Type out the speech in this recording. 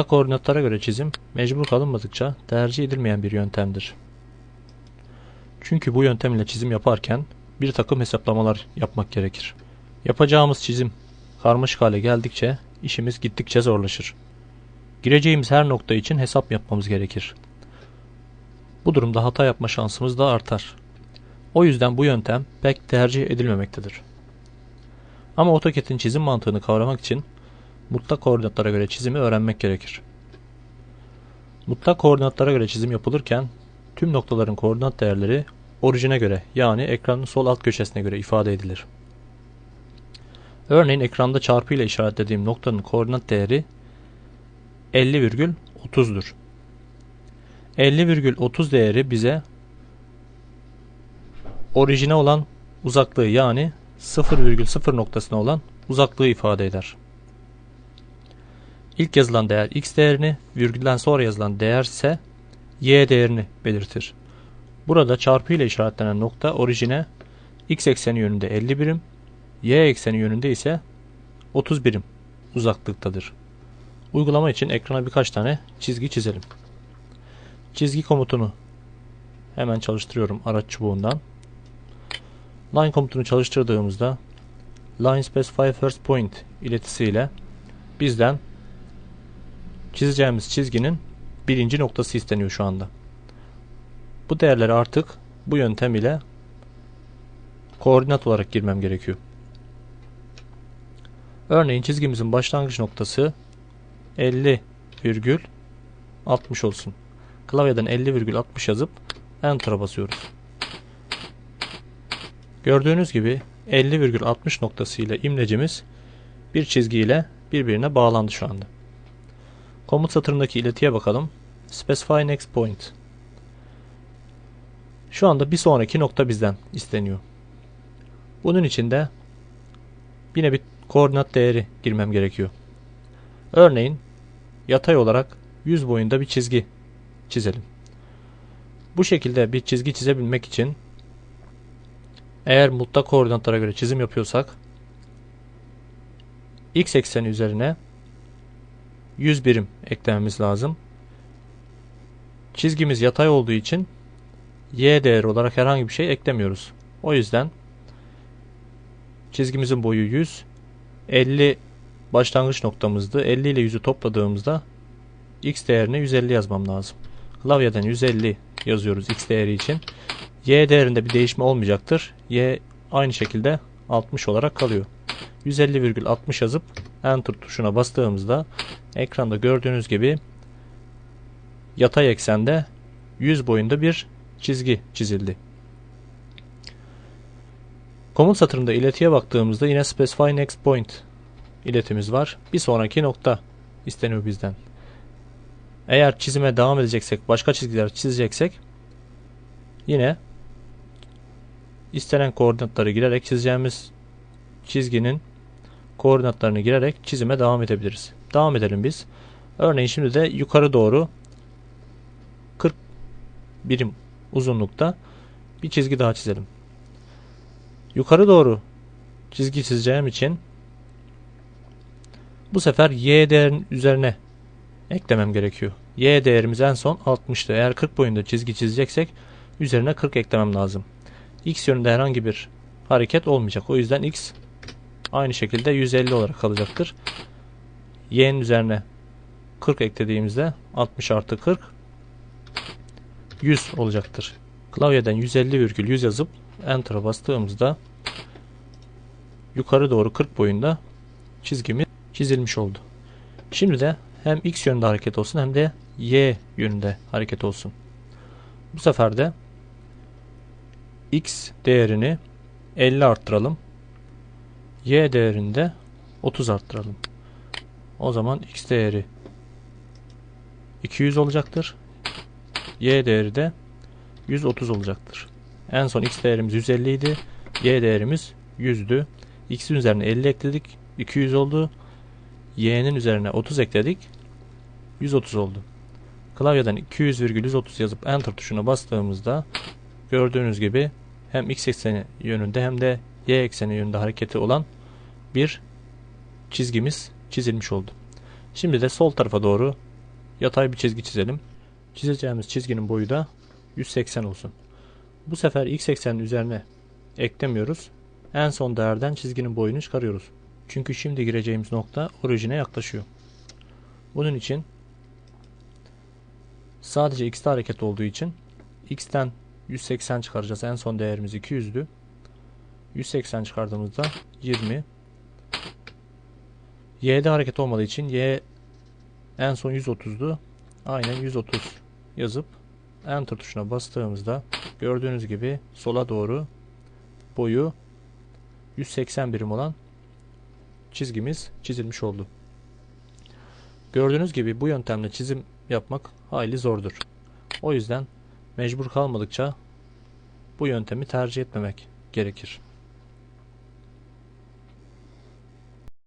Mutlak koordinatlara göre çizim mecbur kalınmadıkça tercih edilmeyen bir yöntemdir. Çünkü bu yöntem ile çizim yaparken bir takım hesaplamalar yapmak gerekir. Yapacağımız çizim karmaşık hale geldikçe işimiz gittikçe zorlaşır. Gireceğimiz her nokta için hesap yapmamız gerekir. Bu durumda hata yapma şansımız da artar. O yüzden bu yöntem pek tercih edilmemektedir. Ama AutoCAD'in çizim mantığını kavramak için mutlak koordinatlara göre çizimi öğrenmek gerekir. Mutlak koordinatlara göre çizim yapılırken tüm noktaların koordinat değerleri orijine göre yani ekranın sol alt köşesine göre ifade edilir. Örneğin ekranda çarpı ile işaretlediğim noktanın koordinat değeri 50,30'dur. 50,30 değeri bize orijine olan uzaklığı yani 0,0 noktasına olan uzaklığı ifade eder. İlk yazılan değer x değerini, virgülden sonra yazılan değer ise y değerini belirtir. Burada çarpı ile işaretlenen nokta orijine x ekseni yönünde 50 birim, y ekseni yönünde ise 30 birim uzaklıktadır. Uygulama için ekrana birkaç tane çizgi çizelim. Çizgi komutunu hemen çalıştırıyorum araç çubuğundan. Line komutunu çalıştırdığımızda line specify first point iletisiyle bizden çizeceğimiz çizginin birinci noktası isteniyor şu anda. Bu değerleri artık bu yöntem ile koordinat olarak girmem gerekiyor. Örneğin çizgimizin başlangıç noktası 50,60 olsun. Klavyeden 50,60 yazıp Enter'a basıyoruz. Gördüğünüz gibi 50,60 noktası ile imlecimiz bir çizgiyle birbirine bağlandı şu anda. Komut satırındaki iletiye bakalım. Specify next point. Şu anda bir sonraki nokta bizden isteniyor. Bunun için de yine bir koordinat değeri girmem gerekiyor. Örneğin yatay olarak 100 boyunda bir çizgi çizelim. Bu şekilde bir çizgi çizebilmek için eğer mutlak koordinatlara göre çizim yapıyorsak x ekseni üzerine 100 birim eklememiz lazım. Çizgimiz yatay olduğu için y değeri olarak herhangi bir şey eklemiyoruz. O yüzden çizgimizin boyu 100 50 başlangıç noktamızdı. 50 ile 100'ü topladığımızda x değerini 150 yazmam lazım. Klavyeden 150 yazıyoruz x değeri için. y değerinde bir değişme olmayacaktır. y aynı şekilde 60 olarak kalıyor. 150,60 yazıp enter tuşuna bastığımızda ekranda gördüğünüz gibi yatay eksende 100 boyunda bir çizgi çizildi. Komut satırında iletiye baktığımızda yine specify next point iletimiz var. Bir sonraki nokta isteniyor bizden. Eğer çizime devam edeceksek, başka çizgiler çizeceksek yine istenen koordinatları girerek çizeceğimiz çizginin koordinatlarını girerek çizime devam edebiliriz. Devam edelim biz. Örneğin şimdi de yukarı doğru 40 birim uzunlukta bir çizgi daha çizelim. Yukarı doğru çizgi çizeceğim için bu sefer y değerinin üzerine eklemem gerekiyor. Y değerimiz en son 60'tı. Eğer 40 boyunda çizgi çizeceksek üzerine 40 eklemem lazım. X yönünde herhangi bir hareket olmayacak. O yüzden X aynı şekilde 150 olarak kalacaktır. Y'nin üzerine 40 eklediğimizde 60 artı 40 100 olacaktır. Klavyeden 150,100 yazıp Enter'a bastığımızda yukarı doğru 40 boyunda çizgimiz çizilmiş oldu. Şimdi de hem x yönünde hareket olsun hem de y yönünde hareket olsun. Bu sefer de x değerini 50 arttıralım. Y değerini de 30 arttıralım. O zaman x değeri 200 olacaktır. y değeri de 130 olacaktır. En son x değerimiz 150 idi. Y değerimiz 100'dü. X'in üzerine 50 ekledik. 200 oldu. Y'nin üzerine 30 ekledik. 130 oldu. Klavyeden 200,130 yazıp Enter tuşuna bastığımızda gördüğünüz gibi hem x ekseni yönünde hem de y ekseni yönünde hareketi olan bir çizgimiz çizilmiş oldu. Şimdi de sol tarafa doğru yatay bir çizgi çizelim. Çizeceğimiz çizginin boyu da 180 olsun. Bu sefer x eksenin üzerine eklemiyoruz. En son değerden çizginin boyunu çıkarıyoruz. Çünkü şimdi gireceğimiz nokta orijine yaklaşıyor. Bunun için sadece x'te hareket olduğu için x'ten 180 çıkaracağız. En son değerimiz 200'dü. 180 çıkardığımızda 20. Y'de hareket olmadığı için Y en son 130'du. Aynen 130 yazıp Enter tuşuna bastığımızda gördüğünüz gibi sola doğru boyu 180 birim olan çizgimiz çizilmiş oldu. Gördüğünüz gibi bu yöntemle çizim yapmak hayli zordur. O yüzden mecbur kalmadıkça bu yöntemi tercih etmemek gerekir.